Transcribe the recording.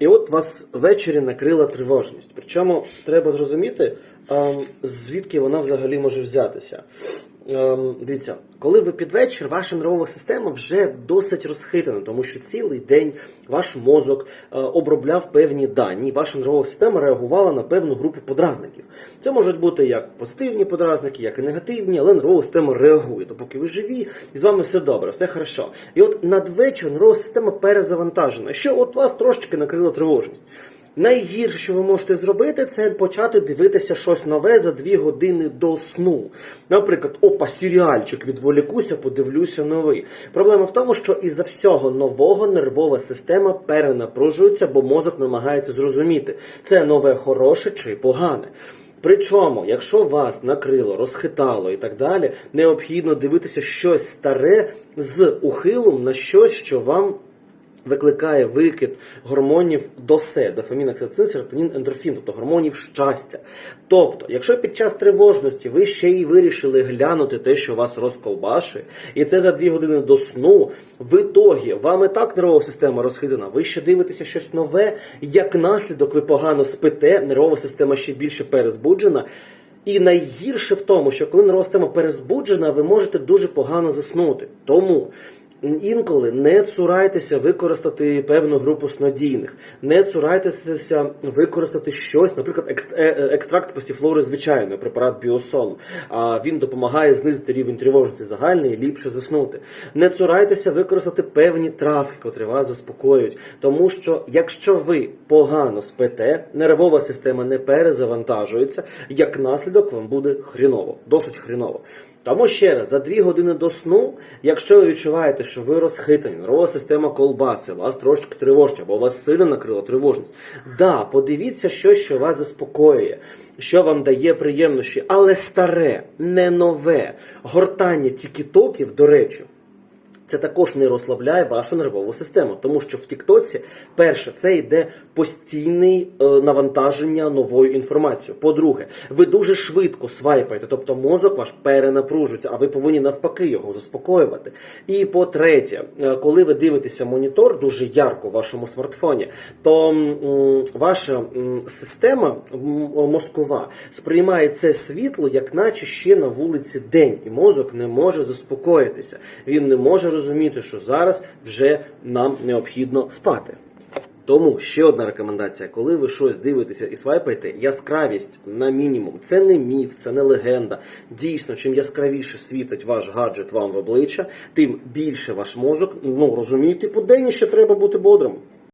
І от вас ввечері накрила тривожність. Причому треба зрозуміти, ем, звідки вона взагалі може взятися. Ем, Дивіться, коли ви під вечір, ваша нервова система вже досить розхитана, тому що цілий день ваш мозок е, обробляв певні дані, ваша нервова система реагувала на певну групу подразників. Це можуть бути як позитивні подразники, як і негативні, але нервова система реагує. Допоки ви живі, і з вами все добре, все хорошо. І от надвечір нервова система перезавантажена, що от вас трошечки накрила тривожність. Найгірше, що ви можете зробити, це почати дивитися щось нове за дві години до сну. Наприклад, опа, серіальчик, відволікуся, подивлюся новий. Проблема в тому, що із-за всього нового нервова система перенапружується, бо мозок намагається зрозуміти, це нове хороше чи погане. Причому, якщо вас накрило, розхитало і так далі, необхідно дивитися щось старе з ухилом на щось, що вам викликає викид гормонів ДОСЕ, дофамін, окситоцин, серотонін, ендорфін, тобто гормонів щастя. Тобто, якщо під час тривожності ви ще й вирішили глянути те, що вас розколбашує, і це за дві години до сну, в ітогі вам і так нервова система розхитана, ви ще дивитеся щось нове, як наслідок ви погано спите, нервова система ще більше перезбуджена. І найгірше в тому, що коли нервова система перезбуджена, ви можете дуже погано заснути. Тому інколи не цурайтеся використати певну групу снодійних, не цурайтеся використати щось, наприклад, е- е, екстракт пасіфлори звичайної, препарат біосон. А він допомагає знизити рівень тривожності загальний і ліпше заснути. Не цурайтеся використати певні травки, котрі вас заспокоюють. Тому що якщо ви погано спите, нервова система не перезавантажується, як наслідок вам буде хріново, досить хріново. Тому ще раз, за дві години до сну, якщо ви відчуваєте, що ви розхитані, нервова система колбаси, вас трошки тривожить, або вас сильно накрила тривожність. Да, подивіться щось, що вас заспокоює, що вам дає приємнощі, але старе, не нове. Гортання тікітоків, до речі, це також не розслабляє вашу нервову систему, тому що в Тіктоці, перше, це йде постійне навантаження новою інформацією. По-друге, ви дуже швидко свайпаєте, тобто мозок ваш перенапружується, а ви повинні навпаки його заспокоювати. І по-третє, е, коли ви дивитеся монітор дуже ярко в вашому смартфоні, то ваша система мозкова сприймає це світло, як наче ще на вулиці день, і мозок не може заспокоїтися. Він не може розуміти, що зараз вже нам необхідно спати. Тому ще одна рекомендація: коли ви щось дивитеся і свайпаєте, яскравість на мінімум. Це не міф, це не легенда. Дійсно, чим яскравіше світить ваш гаджет вам в обличчя, тим більше ваш мозок ну розуміє, типу, ще треба бути бодрим.